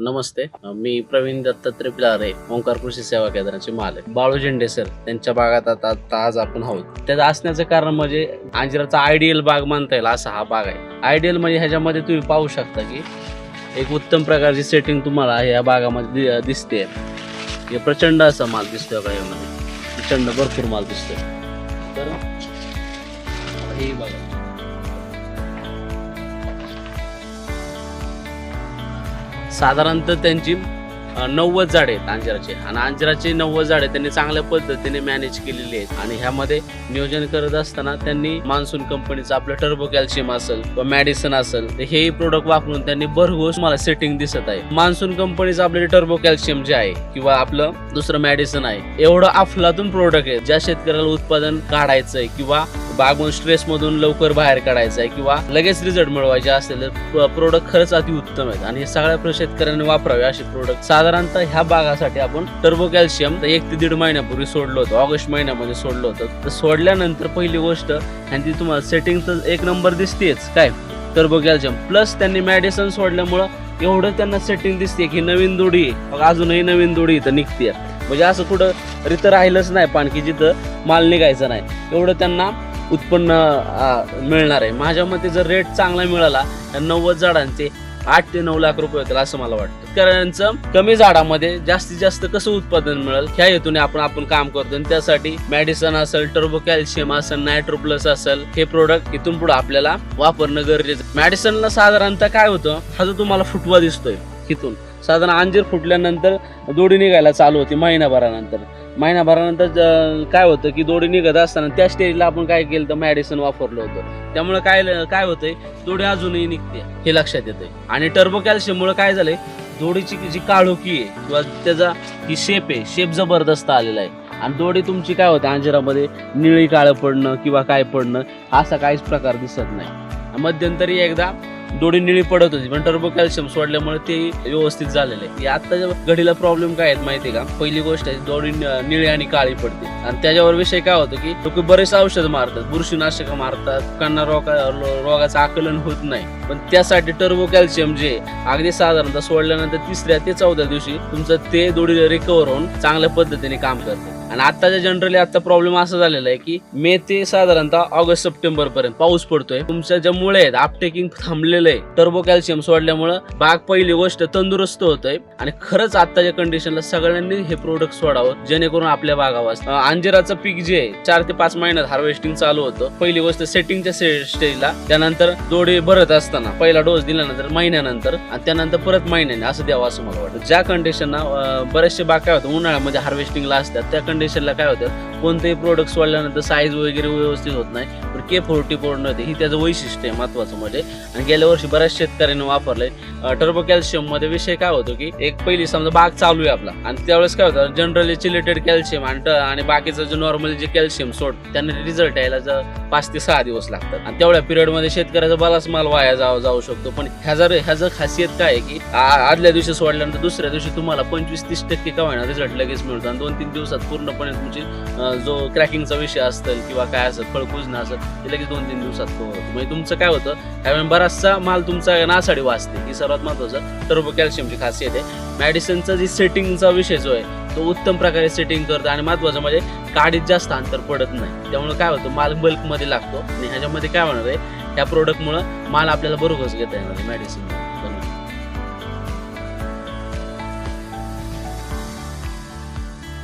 नमस्ते. मी प्रवीण दत्तात्रय पिलारे ओंकार कृषी सेवा केंद्राचे मालक. बाळू झेंडे सर त्यांच्या बागात आता आता आज आपण आहोत. त्याचं असण्याचं कारण म्हणजे अंजिराचा आयडियल बाग मानता येईल असा हा बाग आहे. आयडियल म्हणजे ह्याच्यामध्ये तुम्ही पाहू शकता की एक उत्तम प्रकारची सेटिंग तुम्हाला या बागामध्ये दि- दिसते हे प्रचंड असा माल दिसतोय का यामध्ये. प्रचंड भरपूर माल दिसतोय. तर हे बघा. साधारणतः त्यांची नव्वद झाडे आहेत अंजिराचे. आणि अंजिराचे नव्वद झाडे त्यांनी चांगल्या पद्धतीने मॅनेज केलेली आहेत. आणि ह्यामध्ये नियोजन करत असताना त्यांनी मान्सून कंपनीचं आपलं टर्बो कॅल्शियम असेल किंवा मॅडिसन असेल तर हेही प्रोडक्ट वापरून त्यांनी भरघोस मला सेटिंग दिसत आहे. मान्सून कंपनीचं आपलं टर्बो कॅल्शियम जे आहे किंवा आपलं दुसरं मॅडिसन आहे एवढं अफलातून प्रोडक्ट आहे ज्या शेतकऱ्याला उत्पादन काढायचंय किंवा बागून स्ट्रेस मधून लवकर बाहेर काढायचं आहे किंवा लगेच रिझल्ट मिळवायचे असेल तर प्रोडक्ट खरंच अति उत्तम आहेत. आणि हे सगळ्या प्र- शेतकऱ्यांनी वापरावे असे प्रोडक्ट साधारणतः ह्या बागासाठी आपण टर्बो कॅल्शियम एक ते दीड महिन्यापूर्वी सोडलं होतं. ऑगस्ट महिन्यामध्ये सोडलं होतं. तर सोडल्यानंतर पहिली गोष्ट आणि ती तुम्हाला सेटिंग तर एक नंबर दिसतेच. काय? टर्बो कॅल्शियम प्लस त्यांनी मेडिसिन सोडल्यामुळं एवढं त्यांना सेटिंग दिसते की नवीन दोडी अजूनही नवीन दोडी इथं निघते म्हणजे असं कुठं रिथं राहिलंच नाही पण की जिथं माल निघायचा नाही. एवढं त्यांना उत्पन्न मिळणार आहे. माझ्या मते जर रेट चांगला मिळाला तर नव्वद झाडांचे आठ ते नऊ लाख रुपये होतील असं मला वाटतं. शेतकऱ्यांचं कमी झाडामध्ये जास्तीत जास्त कसं उत्पादन मिळेल ह्या हेतूने आपण आपण काम करतो. आणि त्यासाठी मॅडिसन असेल टर्बो कॅल्शियम असेल नायट्रो प्लस असेल हे प्रोडक्ट इथून पुढे आपल्याला वापरणं गरजेचं मॅडिसनला साधारणतः काय होतं? हा जो तुम्हाला फुटवा दिसतोय इथून. साधारण अंजीर फुटल्यानंतर दोडी निघायला चालू होती महिनाभरानंतर. महिनाभरानंतर काय होतं की दोडी निघत असताना त्या स्टेजला आपण काय केलं तर मॅडिसन वापरलं होतं. त्यामुळे काय काय होतंय? दोडी अजूनही निघते हे लक्षात येतंय. आणि टर्बो कॅल्शियममुळे काय झालंय? दोडीची जी काळोखी आहे किंवा त्याचा ही शेप आहे शेप जबरदस्त आलेला आहे. आणि दोडी तुमची काय होते? अंजिरामध्ये निळी काळं पडणं किंवा काय पडणं असा काहीच प्रकार दिसत नाही. मध्यंतरी एकदा दोडी निळी पडत होती पण टर्बो कॅल्शियम सोडल्यामुळे ते व्यवस्थित झालेलं आहे. आता घडीला प्रॉब्लेम काय आहेत माहिती आहे का? पहिली गोष्ट आहे दोडी निळी आणि काळी पडते. आणि त्याच्यावर विषय काय होतो की लोक बरेच औषध मारतात बुरशीनाशक मारतात कांना रोगा रोगाचं आकलन होत नाही. पण त्यासाठी टर्बो कॅल्शियम जे अगदी साधारणतः सोडल्यानंतर तिसऱ्या ते चौथ्या दिवशी तुमचं ते दोडी रिकवर होऊन चांगल्या पद्धतीने काम करते. आणि आताच्या जनरली आता प्रॉब्लेम असा झालेला आहे की मे ते साधारणतः ऑगस्ट सप्टेंबर पर्यंत पाऊस पडतोय. तुमच्या ज्या मुळे आहेत आपटेकिंग थांबलेलं आहे. टर्बो कॅल्शियम सोडल्यामुळं बाग पहिली गोष्ट तंदुरुस्त होतोय. आणि खरंच आताच्या कंडिशनला सगळ्यांनी हे प्रोडक्ट सोडावं जेणेकरून आपल्या बागावर अंजिराचं पीक जे आहे चार ते पाच महिन्यात हार्वेस्टिंग चालू होतं. पहिली गोष्ट सेटिंगच्या स्टेजला त्यानंतर दोडे भरत असताना पहिला डोस दिल्यानंतर महिन्यानंतर आणि त्यानंतर परत महिन्याने असं द्यावं असं मला वाटतं. ज्या कंडिशनला बरेचसे बाग काय होतं उन्हाळ्यामध्ये हार्वेस्टिंगला असतात त्या कंडिशनला काय होतं? कोणतेही प्रोडक्ट वाढल्यानंतर साईज वगैरे व्यवस्थित होत नाही. पण के फोर्टी फोर नव्हते ही त्याचं वैशिष्ट्य आहे महत्वाचं म्हणजे. आणि गेल्या वर्षी बऱ्याच शेतकऱ्यांनी वापरलंय टर्बो कॅल्शियममध्ये विषय काय होतो की एक पहिली समजा बाग चालू आहे आपला. आणि त्यावेळेस काय होतं? जनरली चिलेटेड कॅल्शियम आणि आणि बाकीचं जे नॉर्मली जे कॅल्शियम सोड त्यांना रिझल्ट यायला जर पाच ते सहा दिवस लागतात. आणि तेवढ्या पिरियडमध्ये शेतकऱ्याचा बराच माल वाया जावा जाऊ शकतो. पण ह्या जर ह्याचं खासियत काय आहे की आदल्या दिवशी सोडल्यानंतर दुसऱ्या दिवशी तुम्हाला पंचवीस तीस टक्के का होईना रिझल्ट लगेच मिळतो. आणि दोन तीन दिवसात पूर्ण पूर्णपणे तुमची जो क्रॅकिंगचा विषय असेल किंवा काय असेल फळकुजणं असेल ते लगेच दोन तीन दिवसात cover होतं. म्हणजे तुमचं काय होतं त्यामुळे बराचसा माल तुमचा नासाडी वाचते. ही सर्वात महत्वाचं टर्बो कॅल्शियमची खासियत आहे. मेडिसिनचा जी सेटिंगचा विषय जो आहे तो उत्तम प्रकारे सेटिंग करतो आणि महत्वाचं म्हणजे काडीत जास्त अंतर पडत नाही. त्यामुळे काय होतं माल बल्कमध्ये लागतो. आणि ह्याच्यामध्ये काय होणार आहे ह्या प्रोडक्टमुळं माल आपल्याला बरोबरच घेता येणार आहे मेडिसिन